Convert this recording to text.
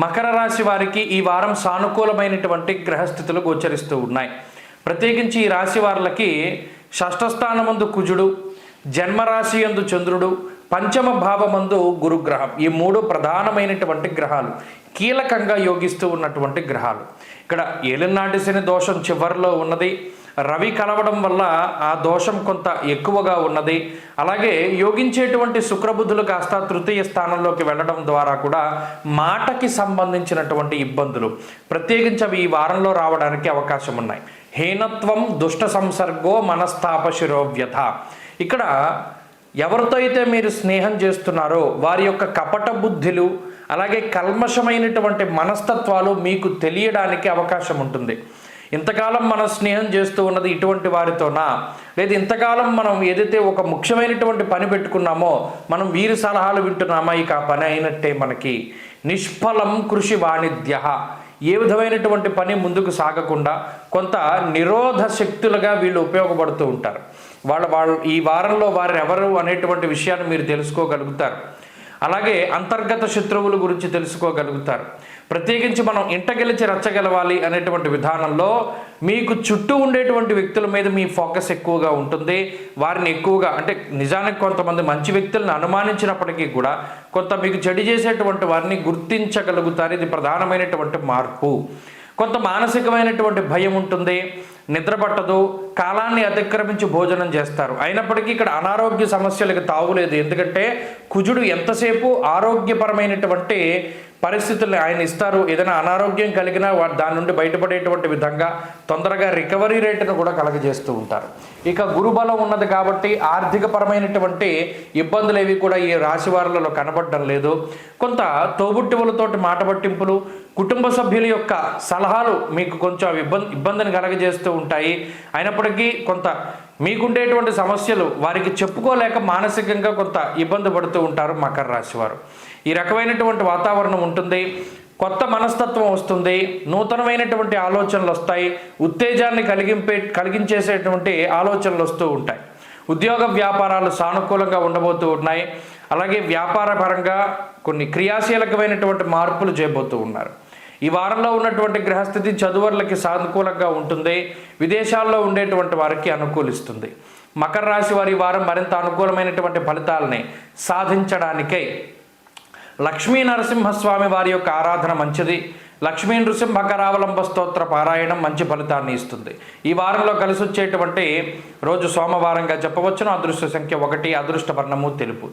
మకర రాశి వారికి ఈ వారం సానుకూలమైనటువంటి గ్రహస్థితులు గోచరిస్తూ ఉన్నాయి. ప్రత్యేకించి ఈ రాశి వారికి షష్ఠస్థానమందు కుజుడు జన్మరాశి యందు చంద్రుడు పంచమ భావమందు గురుగ్రహం. ఈ మూడు ప్రధానమైనటువంటి గ్రహాలు కీలకంగా యోగిస్తూ ఉన్నటువంటి గ్రహాలు. ఇక్కడ ఏలినాటి శని దోషం చివరిలో ఉన్నది. రవి కలవడం వల్ల ఆ దోషం కొంత ఎక్కువగా ఉన్నది. అలాగే యోగించేటువంటి శుక్రబుద్ధులు కాస్త తృతీయ స్థానంలోకి వెళ్ళడం ద్వారా కూడా మాటకి సంబంధించినటువంటి ఇబ్బందులు ప్రత్యేకించి అవి ఈ వారంలో రావడానికి అవకాశం ఉన్నాయి హీనత్వం దుష్ట సంసర్గో మనస్తాప శిరోవ్యథ. ఇక్కడ ఎవరితో అయితే మీరు స్నేహం చేస్తున్నారో వారి యొక్క కపట బుద్ధులు అలాగే కల్మషమైనటువంటి మనస్తత్వాలు మీకు తెలియడానికి అవకాశం ఉంటుంది ఇంతకాలం మనం స్నేహం చేస్తూ ఉన్నది ఇటువంటి వారితోనా? లేదా ఇంతకాలం మనం ఏదైతే ఒక ముఖ్యమైనటువంటి పని పెట్టుకున్నామో మనం వీరి సలహాలు వింటున్నామా? ఇక ఆ పని అయినట్టే మనకి. నిష్ఫలం కృషి వాణిజ్య. ఏ విధమైనటువంటి పని ముందుకు సాగకుండా కొంత నిరోధ శక్తులుగా వీళ్ళు ఉపయోగపడుతూ ఉంటారు. వాళ్ళ వాళ్ళు ఈ వారంలో వారు ఎవరు అనేటువంటి విషయాన్ని మీరు తెలుసుకోగలుగుతారు. అలాగే అంతర్గత శత్రువుల గురించి తెలుసుకోగలుగుతారు. ప్రత్యేకించి మనం ఇంట గెలిచి రచ్చగలవాలి అనేటువంటి విధానంలో మీకు చుట్టూ ఉండేటువంటి వ్యక్తుల మీద మీ ఫోకస్ ఎక్కువగా ఉంటుంది. వారిని ఎక్కువగా అంటే నిజానికి కొంతమంది మంచి వ్యక్తులను అనుమానించినప్పటికీ కూడా కొంత మీకు చెడు చేసేటువంటి వారిని గుర్తించగలుగుతారు. ఇది ప్రధానమైనటువంటి మార్పు. కొంత మానసికమైనటువంటి భయం ఉంటుంది. నిద్ర పట్టదు కాలాన్ని అతిక్రమించి భోజనం చేస్తారు. అయినప్పటికీ ఇక్కడ అనారోగ్య సమస్యలకు తావులేదు. ఎందుకంటే కుజుడు ఎంతసేపు ఆరోగ్యపరమైనటువంటి పరిస్థితుల్ని ఆయన ఇస్తారు. ఏదైనా అనారోగ్యం కలిగినా వా- దాని నుండి బయటపడేటువంటి విధంగా తొందరగా రికవరీ రేటును కూడా కలగజేస్తూ ఉంటారు. ఇక గురుబలం ఉన్నది కాబట్టి ఆర్థికపరమైనటువంటి ఇబ్బందులు ఏవి కూడా ఈ రాశి వారులలో కనబడడం లేదు. కొంత తోబుట్టువులతోటి మాట పట్టింపులు కుటుంబ సభ్యుల యొక్క సలహాలు మీకు కొంచెం అవి ఇబ్బంది ఇబ్బందిని కలగజేస్తూ ఉంటాయి. అయినప్పటికీ కొంత మీకుండేటువంటి సమస్యలు వారికి చెప్పుకోలేక మానసికంగా కొంత ఇబ్బంది పడుతూ ఉంటారు మకర రాశి వారు. ఈ రకమైనటువంటి వాతావరణం ఉంటుంది. కొత్త మనస్తత్వం వస్తుంది. నూతనమైనటువంటి ఆలోచనలు వస్తాయి. ఉత్తేజాన్ని కలిగింపే కలిగించేసేటువంటి ఆలోచనలు వస్తూ ఉంటాయి. ఉద్యోగ వ్యాపారాలు సానుకూలంగా ఉండబోతూ ఉన్నాయి. అలాగే వ్యాపారపరంగా కొన్ని క్రియాశీలకమైనటువంటి మార్పులు చేయబోతూ ఉన్నారు. ఈ వారంలో ఉన్నటువంటి గ్రహస్థితి చదువర్లకి సానుకూలంగా ఉంటుంది. విదేశాల్లో ఉండేటువంటి వారికి అనుకూలిస్తుంది. మకర రాశి వారి వారం మరింత అనుకూలమైనటువంటి ఫలితాలని సాధించడానికై లక్ష్మీ నరసింహస్వామి వారి యొక్క ఆరాధన మంచిది. లక్ష్మీ నృసింహ కరావలంబ స్తోత్ర పారాయణం మంచి ఫలితాన్ని ఇస్తుంది. ఈ వారంలో కలిసి వచ్చేటువంటి రోజు సోమవారంగా చెప్పవచ్చును అదృష్ట సంఖ్య ఒకటి అదృష్ట వర్ణము తెలుపు.